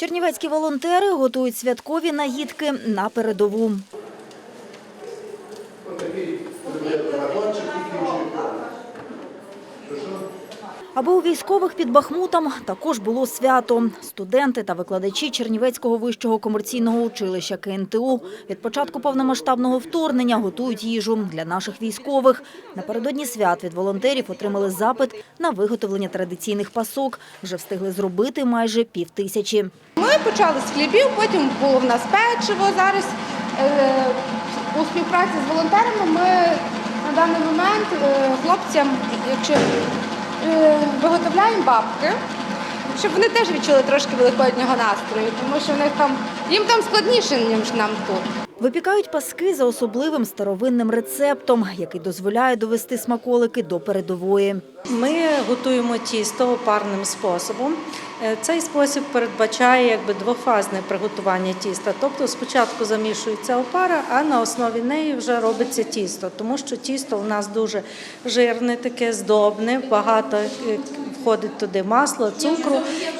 Чернівецькі волонтери готують святкові наїдки на передову. Аби у військових під Бахмутом також було свято. Студенти та викладачі Чернівецького вищого комерційного училища КНТУ від початку повномасштабного вторгнення готують їжу для наших військових. Напередодні свят від волонтерів отримали запит на виготовлення традиційних пасок. Вже встигли зробити майже пів тисячі. Ми почали з хлібів, потім було в нас печиво. Зараз е, у співпраці з волонтерами ми на даний момент е, хлопцям, якщо виготовляємо бабки, щоб вони теж відчули трошки великоднього настрою, тому що в них там їм там складніше, ніж нам тут. Випікають паски за особливим старовинним рецептом, який дозволяє довести смаколики до передової. Ми готуємо тісто опарним способом. Е, Цей спосіб передбачає якби двофазне приготування тіста. Тобто спочатку замішується опара, а на основі неї вже робиться тісто, тому що тісто у нас дуже жирне, таке здобне, багато е, входить туди масло, цукру,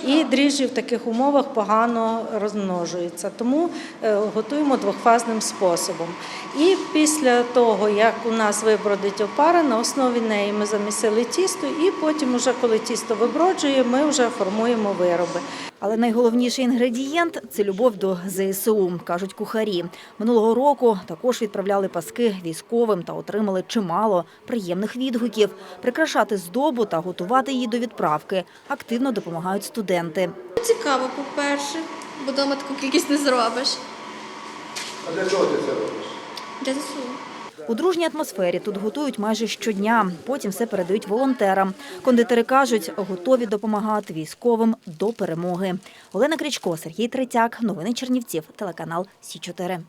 і дріжджі в таких умовах погано розмножуються. Тому е, готуємо двохфазним способом. І після того, як у нас вибродить опара, на основі неї ми замісили тісто, і потім, уже коли тісто виброджує, ми вже формуємо вироби. Але найголовніший інгредієнт це любов до ЗСУ, кажуть кухарі. Минулого року також відправляли паски військовим та отримали чимало приємних відгуків. Прикрашати здобу та готувати її до відправки активно допомагають студенти. Цікаво, по-перше, бо вдома таку кількість не зробиш. А для чого ти це робиш? Для ЗСУ. У дружній атмосфері тут готують майже щодня. Потім все передають волонтерам. Кондитери кажуть, готові допомагати військовим до перемоги. Олена Крічко, Сергій Третяк. Новини Чернівців. Телеканал Сі 4